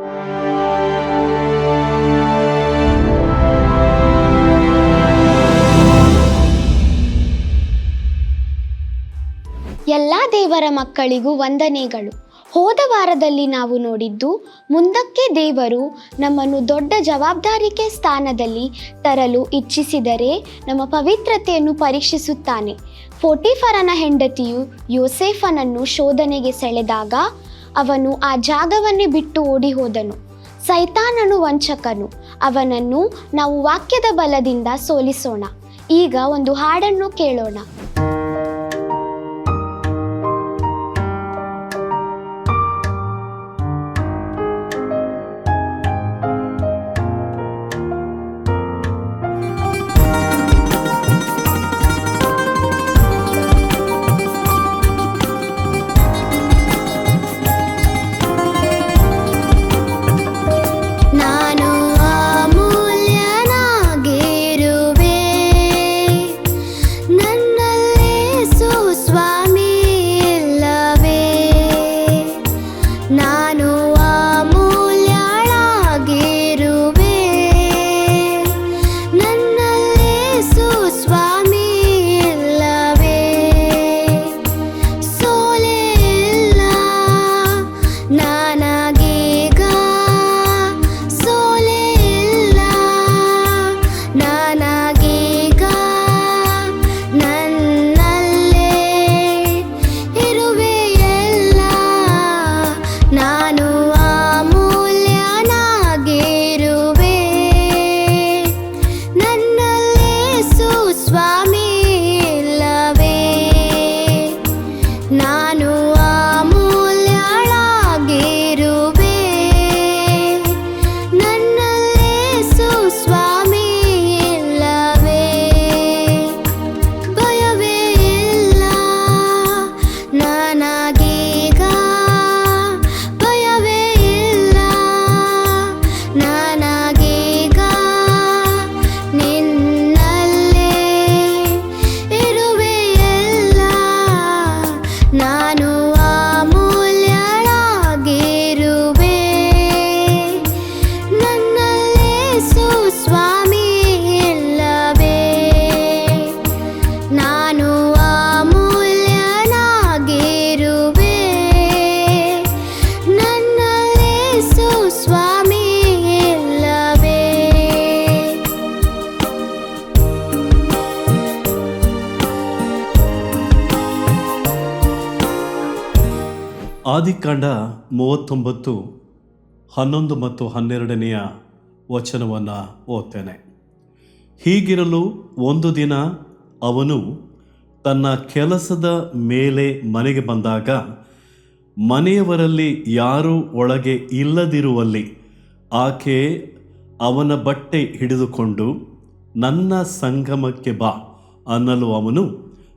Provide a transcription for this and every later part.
ಎಲ್ಲ ದೇವರ ಮಕ್ಕಳಿಗೂ ವಂದನೆಗಳು. ಹೋದ ವಾರದಲ್ಲಿ ನಾವು ನೋಡಿದ್ದು, ಮುಂದಕ್ಕೆ ದೇವರು ನಮ್ಮನ್ನು ದೊಡ್ಡ ಜವಾಬ್ದಾರಿಕೆ ಸ್ಥಾನದಲ್ಲಿ ತರಲು ಇಚ್ಛಿಸಿದರೆ ನಮ್ಮ ಪವಿತ್ರತೆಯನ್ನು ಪರೀಕ್ಷಿಸುತ್ತಾನೆ. ಫೋಟಿಫರನ ಹೆಂಡತಿಯು ಯೋಸೇಫನನ್ನು ಶೋಧನೆಗೆ ಸೆಳೆದಾಗ ಅವನು ಆ ಜಾಗವನ್ನೇ ಬಿಟ್ಟು ಓಡಿ ಹೋದನು ಸೈತಾನನು ವಂಚಕನು. ಅವನನ್ನು ನಾವು ವಾಕ್ಯದ ಬಲದಿಂದ ಸೋಲಿಸೋಣ. ಈಗ ಒಂದು ಹಾಡನ್ನು ಕೇಳೋಣ. ಆದಿಕಾಂಡ ಮೂವತ್ತೊಂಬತ್ತು, ಹನ್ನೊಂದು ಮತ್ತು ಹನ್ನೆರಡನೆಯ ವಚನವನ್ನು ಓದ್ತೇನೆ. ಹೀಗಿರಲು ಒಂದು ದಿನ ಅವನು ತನ್ನ ಕೆಲಸದ ಮೇಲೆ ಮನೆಗೆ ಬಂದಾಗ ಮನೆಯವರಲ್ಲಿ ಯಾರೂ ಒಳಗೆ ಇಲ್ಲದಿರುವಲ್ಲಿ ಆಕೆ ಅವನ ಬಟ್ಟೆ ಹಿಡಿದುಕೊಂಡು, ನನ್ನ ಸಂಗಮಕ್ಕೆ ಬಾ ಅನ್ನಲು ಅವನು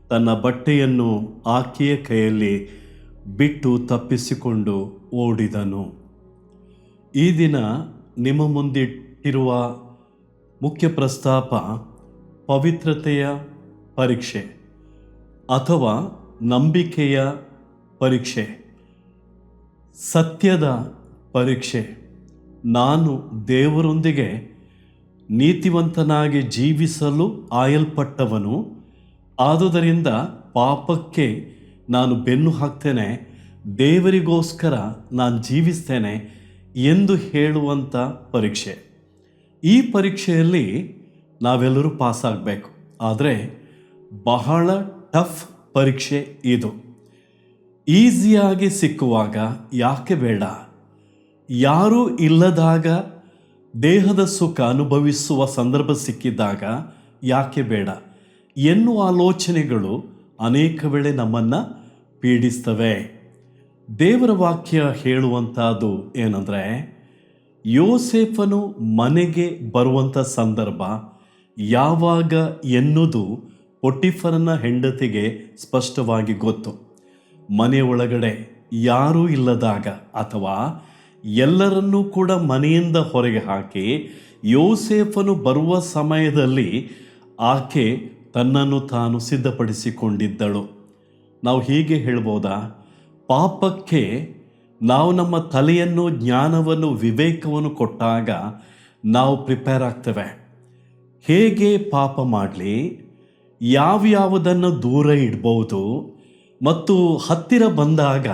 ತನ್ನ ಬಟ್ಟೆಯನ್ನು ಆಕೆಯ ಕೈಯಲ್ಲಿ ಬಿಟ್ಟು ತಪ್ಪಿಸಿಕೊಂಡು ಓಡಿದನು. ಈ ದಿನ ನಿಮ್ಮ ಮುಂದಿಟ್ಟಿರುವ ಮುಖ್ಯ ಪ್ರಸ್ತಾಪ ಪವಿತ್ರತೆಯ ಪರೀಕ್ಷೆ ಅಥವಾ ನಂಬಿಕೆಯ ಪರೀಕ್ಷೆ. ಸತ್ಯದ ಪರೀಕ್ಷೆ. ನಾನು ದೇವರೊಂದಿಗೆ ನೀತಿವಂತನಾಗಿ ಜೀವಿಸಲು ಆಯಲ್ಪಟ್ಟವನು. ಆದುದರಿಂದ ಪಾಪಕ್ಕೆ ನಾನು ಬೆನ್ನು ಹಾಕ್ತೇನೆ, ದೇವರಿಗೋಸ್ಕರ ನಾನು ಜೀವಿಸ್ತೇನೆ ಎಂದು ಹೇಳುವಂಥ ಪರೀಕ್ಷೆ. ಈ ಪರೀಕ್ಷೆಯಲ್ಲಿ ನಾವೆಲ್ಲರೂ ಪಾಸಾಗಬೇಕು. ಆದರೆ ಬಹಳ ಟಫ್ ಪರೀಕ್ಷೆ ಇದು. ಈಸಿಯಾಗಿ ಸಿಕ್ಕುವಾಗ ಯಾಕೆ ಬೇಡ? ಯಾರೂ ಇಲ್ಲದಾಗ, ದೇಹದ ಸುಖ ಅನುಭವಿಸುವ ಸಂದರ್ಭ ಸಿಕ್ಕಿದ್ದಾಗ ಯಾಕೆ ಬೇಡ? ಎನ್ನುವ ಆಲೋಚನೆಗಳು ಅನೇಕ ವೇಳೆ ನಮ್ಮನ್ನು ಪೀಡಿಸ್ತವೆ. ದೇವರ ವಾಕ್ಯ ಹೇಳುವಂಥದ್ದು ಏನಂದರೆ, ಯೋಸೇಫನು ಮನೆಗೆ ಬರುವಂಥ ಸಂದರ್ಭ ಯಾವಾಗ ಎನ್ನುವುದು ಪೊಟಿಫರನ ಹೆಂಡತಿಗೆ ಸ್ಪಷ್ಟವಾಗಿ ಗೊತ್ತು. ಮನೆ ಒಳಗಡೆ ಯಾರೂ ಇಲ್ಲದಾಗ ಅಥವಾ ಎಲ್ಲರನ್ನೂ ಕೂಡ ಮನೆಯಿಂದ ಹೊರಗೆ ಹಾಕಿ ಯೋಸೇಫನು ಬರುವ ಸಮಯದಲ್ಲಿ ಆಕೆ ತನ್ನನ್ನು ತಾನು ಸಿದ್ಧಪಡಿಸಿಕೊಂಡಿದ್ದಳು. ನಾವು ಹೀಗೆ ಹೇಳ್ಬೋದಾ? ಪಾಪಕ್ಕೆ ನಾವು ನಮ್ಮ ತಲೆಯನ್ನು, ಜ್ಞಾನವನ್ನು, ವಿವೇಕವನ್ನು ಕೊಟ್ಟಾಗ ನಾವು ಪ್ರಿಪೇರ್ ಆಗ್ತೇವೆ. ಹೇಗೆ ಪಾಪ ಮಾಡಲಿ? ಯಾವ್ಯಾವುದನ್ನು ದೂರ ಇಡ್ಬೋದು? ಮತ್ತು ಹತ್ತಿರ ಬಂದಾಗ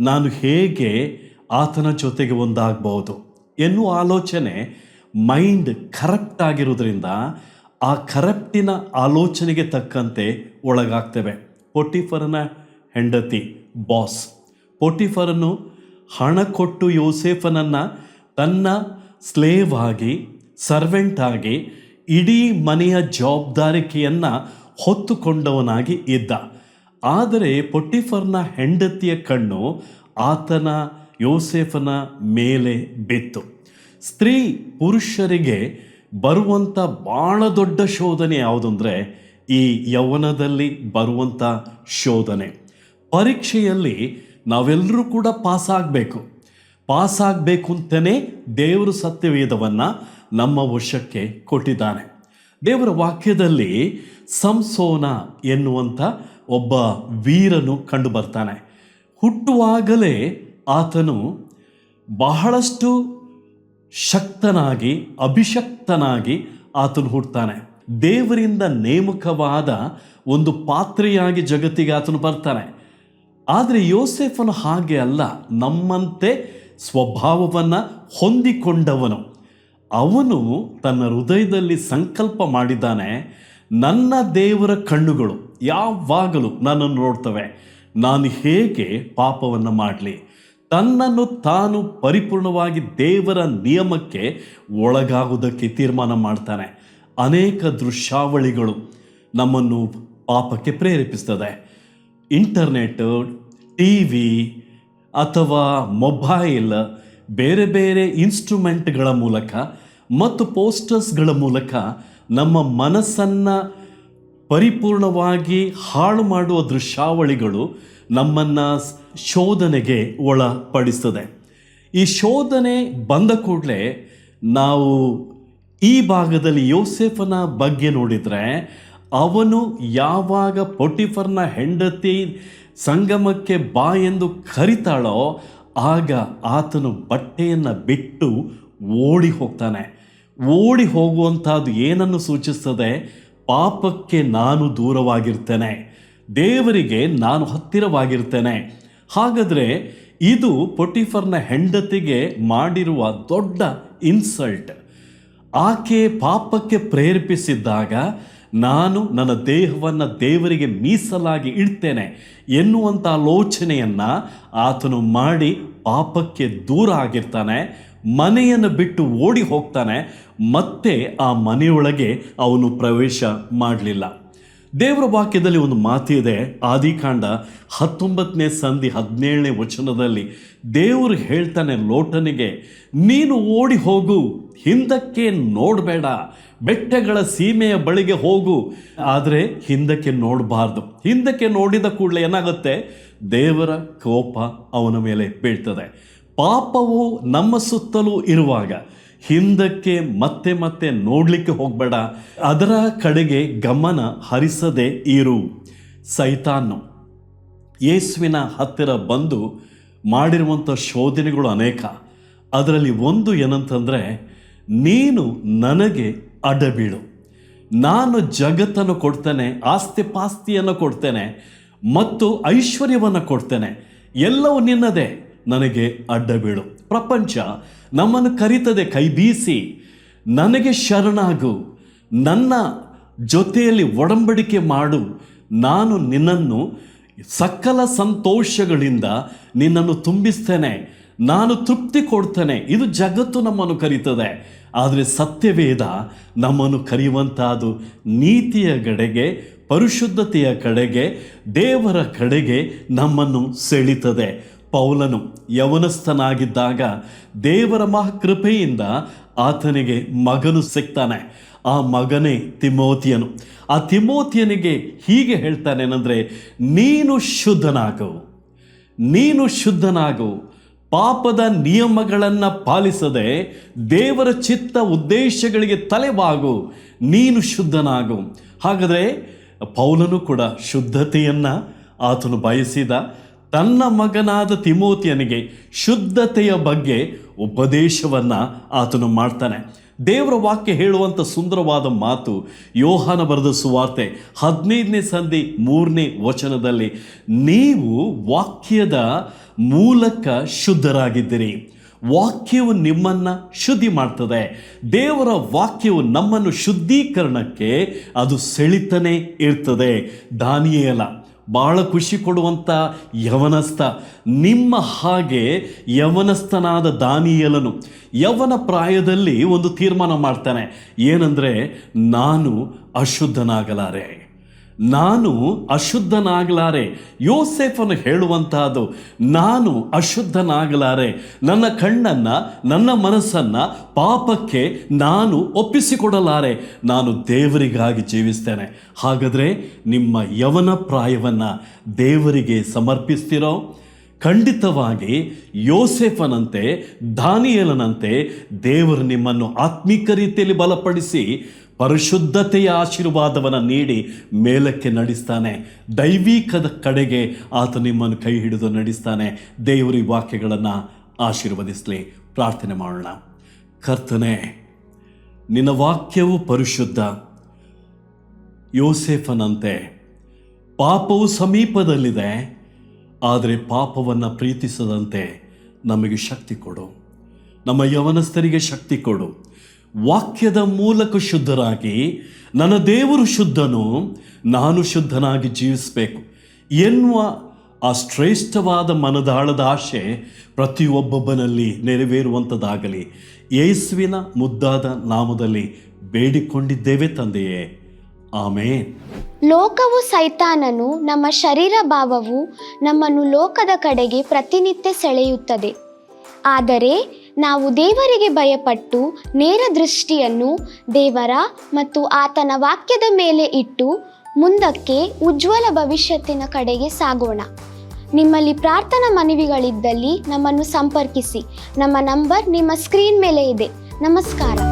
ನಾನು ಹೇಗೆ ಆತನ ಜೊತೆಗೆ ಒಂದಾಗ್ಬೋದು? ಎನ್ನುವ ಆಲೋಚನೆ ಮೈಂಡ್ ಕರೆಕ್ಟ್ ಆಗಿರೋದ್ರಿಂದ ಆ ಕರೆಕ್ಟಿನ ಆಲೋಚನೆಗೆ ತಕ್ಕಂತೆ ಒಳಗಾಗ್ತೇವೆ. ಪೊಟಿಫರನ ಹೆಂಡತಿ, ಬಾಸ್. ಪೊಟಿಫರನು ಹಣ ಕೊಟ್ಟು ಯೋಸೇಫನನ್ನು ತನ್ನ ಸ್ಲೇವ್ ಆಗಿ ಸರ್ವೆಂಟ್ ಆಗಿ ಇಡೀ ಮನೆಯ ಜವಾಬ್ದಾರಿಕೆಯನ್ನು ಹೊತ್ತುಕೊಂಡವನಾಗಿ ಇದ್ದ. ಆದರೆ ಪೊಟ್ಟಿಫರ್ನ ಹೆಂಡತಿಯ ಕಣ್ಣು ಆತನ ಯೋಸೇಫನ ಮೇಲೆ ಬಿತ್ತು. ಸ್ತ್ರೀ ಪುರುಷರಿಗೆ ಬರುವಂಥ ಭಾಳ ದೊಡ್ಡ ಶೋಧನೆ ಯಾವುದಂದರೆ ಈ ಯೌವನದಲ್ಲಿ ಬರುವಂಥ ಶೋಧನೆ. ಪರೀಕ್ಷೆಯಲ್ಲಿ ನಾವೆಲ್ಲರೂ ಕೂಡ ಪಾಸ್ ಆಗಬೇಕು ಪಾಸ್ ಅಂತಲೇ ದೇವರು ಸತ್ಯವೇದವನ್ನು ನಮ್ಮ ವಶಕ್ಕೆ ಕೊಟ್ಟಿದ್ದಾನೆ. ದೇವರ ವಾಕ್ಯದಲ್ಲಿ ಸಂಸೋನ ಎನ್ನುವಂಥ ಒಬ್ಬ ವೀರನು ಕಂಡು ಬರ್ತಾನೆ ಹುಟ್ಟುವಾಗಲೇ ಆತನು ಬಹಳಷ್ಟು ಶಕ್ತನಾಗಿ, ಅಭಿಷಕ್ತನಾಗಿ ಆತನು ಹುಡ್ತಾನೆ ದೇವರಿಂದ ನೇಮಕವಾದ ಒಂದು ಪಾತ್ರೆಯಾಗಿ ಜಗತ್ತಿಗೆ ಆತನು ಬರ್ತಾನೆ. ಆದರೆ ಯೋಸೆಫನು ಹಾಗೆ ಅಲ್ಲ. ನಮ್ಮಂತೆ ಸ್ವಭಾವವನ್ನು ಹೊಂದಿಕೊಂಡವನು. ಅವನು ತನ್ನ ಹೃದಯದಲ್ಲಿ ಸಂಕಲ್ಪ ಮಾಡಿದ್ದಾನೆ. ನನ್ನ ದೇವರ ಕಣ್ಣುಗಳು ಯಾವಾಗಲೂ ನನ್ನನ್ನು ನೋಡ್ತವೆ. ನಾನು ಹೇಗೆ ಪಾಪವನ್ನು ಮಾಡಲಿ? ತನ್ನನ್ನು ತಾನು ಪರಿಪೂರ್ಣವಾಗಿ ದೇವರ ನಿಯಮಕ್ಕೆ ಒಳಗಾಗುವುದಕ್ಕೆ ತೀರ್ಮಾನ ಮಾಡ್ತಾನೆ. ಅನೇಕ ದೃಶ್ಯಾವಳಿಗಳು ನಮ್ಮನ್ನು ಪಾಪಕ್ಕೆ ಪ್ರೇರೇಪಿಸ್ತದೆ. ಇಂಟರ್ನೆಟ್, ಟಿ ವಿ ಅಥವಾ ಮೊಬೈಲ್, ಬೇರೆ ಬೇರೆ ಇನ್ಸ್ಟ್ರೂಮೆಂಟ್ಗಳ ಮೂಲಕ ಮತ್ತು ಪೋಸ್ಟರ್ಸ್ಗಳ ಮೂಲಕ ನಮ್ಮ ಮನಸ್ಸನ್ನು ಪರಿಪೂರ್ಣವಾಗಿ ಹಾಳು ಮಾಡುವ ದೃಶ್ಯಾವಳಿಗಳು ನಮ್ಮನ್ನು ಶೋಧನೆಗೆ ಒಳಪಡಿಸ್ತದೆ. ಈ ಶೋಧನೆ ಬಂದ ಕೂಡಲೇ ನಾವು ಈ ಭಾಗದಲ್ಲಿ ಯೋಸೆಫನ ಬಗ್ಗೆ ನೋಡಿದರೆ ಅವನು ಯಾವಾಗ ಪೊಟಿಫರ್ನ ಹೆಂಡತಿ ಸಂಗಮಕ್ಕೆ ಬಾ ಎಂದು ಕರಿತಾಳೋ ಆಗ ಆತನು ಬಟ್ಟೆಯನ್ನು ಬಿಟ್ಟು ಓಡಿ ಹೋಗ್ತಾನೆ. ಓಡಿ ಹೋಗುವಂಥದ್ದು ಏನನ್ನು ಸೂಚಿಸ್ತದೆ? ಪಾಪಕ್ಕೆ ನಾನು ದೂರವಾಗಿರ್ತೇನೆ. ದೇವರಿಗೆ ನಾನು ಹತ್ತಿರವಾಗಿರ್ತೇನೆ. ಹಾಗಾದರೆ ಇದು ಪೊಟಿಫರ್ನ ಹೆಂಡತಿಗೆ ಮಾಡಿರುವ ದೊಡ್ಡ ಇನ್ಸಲ್ಟ್. ಆಕೆ ಪಾಪಕ್ಕೆ ಪ್ರೇರೇಪಿಸಿದ್ದಾಗ ನಾನು ನನ್ನ ದೇಹವನ್ನು ದೇವರಿಗೆ ಮೀಸಲಾಗಿ ಇಡ್ತೇನೆ ಎನ್ನುವಂಥ ಆಲೋಚನೆಯನ್ನು ಆತನು ಮಾಡಿ ಪಾಪಕ್ಕೆ ದೂರ ಆಗಿರ್ತಾನೆ, ಮನೆಯನ್ನು ಬಿಟ್ಟು ಓಡಿ ಹೋಗ್ತಾನೆ, ಮತ್ತೆ ಆ ಮನೆಯೊಳಗೆ ಅವನು ಪ್ರವೇಶ ಮಾಡಲಿಲ್ಲ. ದೇವರ ವಾಕ್ಯದಲ್ಲಿ ಒಂದು ಮಾತಿದೆ, ಆದಿಕಾಂಡ ಹತ್ತೊಂಬತ್ತನೇ ಸಂಧಿ ಹದಿನೇಳನೇ ವಚನದಲ್ಲಿ ದೇವರು ಹೇಳ್ತಾನೆ ಲೋಟನಿಗೆ, ನೀನು ಓಡಿ ಹೋಗು ಹಿಂದಕ್ಕೆ ನೋಡಬೇಡ, ಬೆಟ್ಟಗಳ ಸೀಮೆಯ ಬಳಿಗೆ ಹೋಗು. ಆದರೆ ಹಿಂದಕ್ಕೆ ನೋಡಬಾರ್ದು. ಹಿಂದಕ್ಕೆ ನೋಡಿದ ಕೂಡಲೇ ಏನಾಗುತ್ತೆ? ದೇವರ ಕೋಪ ಅವನ ಮೇಲೆ ಬೀಳ್ತದೆ. ಪಾಪವು ನಮ್ಮ ಸುತ್ತಲೂ ಇರುವಾಗ ಹಿಂದಕ್ಕೆ ಮತ್ತೆ ಮತ್ತೆ ನೋಡಲಿಕ್ಕೆ ಹೋಗಬೇಡ. ಅದರ ಕಡೆಗೆ ಗಮನ ಹರಿಸದೆ ಇರು. ಸೈತಾನು ಯೇಸುವಿನ ಹತ್ತಿರ ಬಂದು ಮಾಡಿರುವಂಥ ಶೋಧನೆಗಳು ಅನೇಕ. ಅದರಲ್ಲಿ ಒಂದು ಏನಂತಂದರೆ ನೀನು ನನಗೆ ಅಡಬೀಳು ನಾನು ಜಗತ್ತನ್ನು ಕೊಡ್ತೇನೆ ಆಸ್ತಿ ಪಾಸ್ತಿಯನ್ನು ಕೊಡ್ತೇನೆ ಮತ್ತು ಐಶ್ವರ್ಯವನ್ನು ಕೊಡ್ತೇನೆ. ಎಲ್ಲವೂ ನಿನ್ನದೇ, ನನಗೆ ಅಡ್ಡಬೀಳು. ಪ್ರಪಂಚ ನಮ್ಮನ್ನು ಕರೀತದೆ, ಕೈ ಬೀಸಿ. ನನಗೆ ಶರಣಾಗು. ನನ್ನ ಜೊತೆಯಲ್ಲಿ ಒಡಂಬಡಿಕೆ ಮಾಡು. ನಾನು ನಿನ್ನನ್ನು ಸಕಲ ಸಂತೋಷಗಳಿಂದ ನಿನ್ನನ್ನು ತುಂಬಿಸ್ತೇನೆ. ನಾನು ತೃಪ್ತಿ ಕೊಡ್ತೇನೆ. ಇದು ಜಗತ್ತು ನಮ್ಮನ್ನು ಕರೀತದೆ. ಆದರೆ ಸತ್ಯವೇದ ನಮ್ಮನ್ನು ಕರೆಯುವಂತಹದು ನೀತಿಯ ಕಡೆಗೆ, ಪರಿಶುದ್ಧತೆಯ ಕಡೆಗೆ, ದೇವರ ಕಡೆಗೆ ನಮ್ಮನ್ನು ಸೆಳೀತದೆ. ಪೌಲನು ಯವನಸ್ಥನಾಗಿದ್ದಾಗ ದೇವರ ಮಹಾಕೃಪೆಯಿಂದ ಆತನಿಗೆ ಮಗನು ಸಿಗ್ತಾನೆ. ಆ ಮಗನೇ ತಿಮೋತಿಯನು. ಆ ತಿಮೋತಿಯನಿಗೆ ಹೀಗೆ ಹೇಳ್ತಾನೇನೆಂದರೆ, ನೀನು ಶುದ್ಧನಾಗು. ನೀನು ಶುದ್ಧನಾಗು. ಪಾಪದ ನಿಯಮಗಳನ್ನು ಪಾಲಿಸದೆ ದೇವರ ಚಿತ್ತ ಉದ್ದೇಶಗಳಿಗೆ ತಲೆಬಾಗು, ನೀನು ಶುದ್ಧನಾಗು. ಹಾಗಾದರೆ ಪೌಲನು ಕೂಡ ಶುದ್ಧತೆಯನ್ನು ಆತನು ಬಯಸಿದ ತನ್ನ ಮಗನಾದ ತಿಮೋತಿಯನಿಗೆ ಶುದ್ಧತೆಯ ಬಗ್ಗೆ ಉಪದೇಶವನ್ನು ಆತನು ಮಾಡ್ತಾನೆ. ದೇವರ ವಾಕ್ಯ ಹೇಳುವಂಥ ಸುಂದರವಾದ ಮಾತು ಯೋಹಾನ ಬರೆದ ಸುವಾರ್ತೆ ಹದಿನೈದನೇ ಸಂಧಿ ಮೂರನೇ ವಚನದಲ್ಲಿ, ನೀವು ವಾಕ್ಯದ ಮೂಲಕ ಶುದ್ಧರಾಗಿದ್ದೀರಿ. ವಾಕ್ಯವು ನಿಮ್ಮನ್ನು ಶುದ್ಧಿ ಮಾಡ್ತದೆ. ದೇವರ ವಾಕ್ಯವು ನಮ್ಮನ್ನು ಶುದ್ಧೀಕರಣಕ್ಕೆ ಅದು ಸೆಳಿತನೇ ಇರ್ತದೆ. ದಾನಿಯೇಲ ಬಹಳ ಖುಷಿ ಕೊಡುವಂಥ ಯವನಸ್ಥ. ನಿಮ್ಮ ಹಾಗೆ ಯವನಸ್ಥನಾದ ದಾನಿಯಲನು ಯವನ ಪ್ರಾಯದಲ್ಲಿ ಒಂದು ತೀರ್ಮಾನ ಮಾಡ್ತಾನೆ. ಏನಂದರೆ, ನಾನು ಅಶುದ್ಧನಾಗಲಾರೆ. ನಾನು ಅಶುದ್ಧನಾಗಲಾರೆ. ಯೋಸೆಫನು ಹೇಳುವಂತಹದ್ದು ನಾನು ಅಶುದ್ಧನಾಗಲಾರೆ. ನನ್ನ ಕಣ್ಣನ್ನು, ನನ್ನ ಮನಸ್ಸನ್ನು ಪಾಪಕ್ಕೆ ನಾನು ಒಪ್ಪಿಸಿಕೊಡಲಾರೆ. ನಾನು ದೇವರಿಗಾಗಿ ಜೀವಿಸ್ತೇನೆ. ಹಾಗಾದರೆ ನಿಮ್ಮ ಯವನ ಪ್ರಾಯವನ್ನು ದೇವರಿಗೆ ಸಮರ್ಪಿಸ್ತಿರೋ? ಖಂಡಿತವಾಗಿ ಯೋಸೆಫನಂತೆ, ದಾನಿಯಲನಂತೆ ದೇವರು ನಿಮ್ಮನ್ನು ಆತ್ಮೀಕ ರೀತಿಯಲ್ಲಿ ಬಲಪಡಿಸಿ ಪರಿಶುದ್ಧತೆಯ ಆಶೀರ್ವಾದವನ್ನು ನೀಡಿ ಮೇಲಕ್ಕೆ ನಡೆಸ್ತಾನೆ. ದೈವಿಕದ ಕಡೆಗೆ ಆತ ನಿಮ್ಮನ್ನು ಕೈ ಹಿಡಿದು ನಡೆಸ್ತಾನೆ. ದೇವರಿ ವಾಕ್ಯಗಳನ್ನು ಆಶೀರ್ವದಿಸಲಿ. ಪ್ರಾರ್ಥನೆ ಮಾಡೋಣ. ಕರ್ತನೆ, ನಿನ್ನ ವಾಕ್ಯವು ಪರಿಶುದ್ಧ. ಯೋಸೆಫನಂತೆ ಪಾಪವು ಸಮೀಪದಲ್ಲಿದೆ, ಆದರೆ ಪಾಪವನ್ನು ಪ್ರೀತಿಸದಂತೆ ನಮಗೆ ಶಕ್ತಿ ಕೊಡು. ನಮ್ಮ ಯವನಸ್ಥರಿಗೆ ಶಕ್ತಿ ಕೊಡು. ವಾಕ್ಯದ ಮೂಲಕ ಶುದ್ಧರಾಗಿ ನನ್ನ ದೇವರು ಶುದ್ಧನು, ನಾನು ಶುದ್ಧನಾಗಿ ಜೀವಿಸಬೇಕು ಎನ್ನುವ ಆ ಶ್ರೇಷ್ಠವಾದ ಮನದಾಳದ ಆಶೆ ಪ್ರತಿಯೊಬ್ಬೊಬ್ಬನಲ್ಲಿ ನೆರವೇರುವಂಥದ್ದಾಗಲಿ. ಯೇಸುವಿನ ಮುದ್ದಾದ ನಾಮದಲ್ಲಿ ಬೇಡಿಕೊಂಡಿದ್ದೇವೆ ತಂದೆಯೇ. ಆಮೇನ್. ಲೋಕವು ಸೈತಾನನು, ನಮ್ಮ ಶರೀರ ಭಾವವು ನಮ್ಮನ್ನು ಲೋಕದ ಕಡೆಗೆ ಪ್ರತಿನಿತ್ಯ ಸೆಳೆಯುತ್ತದೆ. ಆದರೆ ನಾವು ದೇವರಿಗೆ ಭಯಪಟ್ಟು ನೇರ ದೃಷ್ಟಿಯನ್ನು ದೇವರ ಮತ್ತು ಆತನ ವಾಕ್ಯದ ಮೇಲೆ ಇಟ್ಟು ಮುಂದಕ್ಕೆ ಉಜ್ವಲ ಭವಿಷ್ಯತ್ತಿನ ಕಡೆಗೆ ಸಾಗೋಣ. ನಿಮ್ಮಲ್ಲಿ ಪ್ರಾರ್ಥನಾ ಮನವಿಗಳಿದ್ದಲ್ಲಿ ನಮ್ಮನ್ನು ಸಂಪರ್ಕಿಸಿ. ನಮ್ಮ ನಂಬರ್ ನಿಮ್ಮ ಸ್ಕ್ರೀನ್ ಮೇಲೆ ಇದೆ. ನಮಸ್ಕಾರ.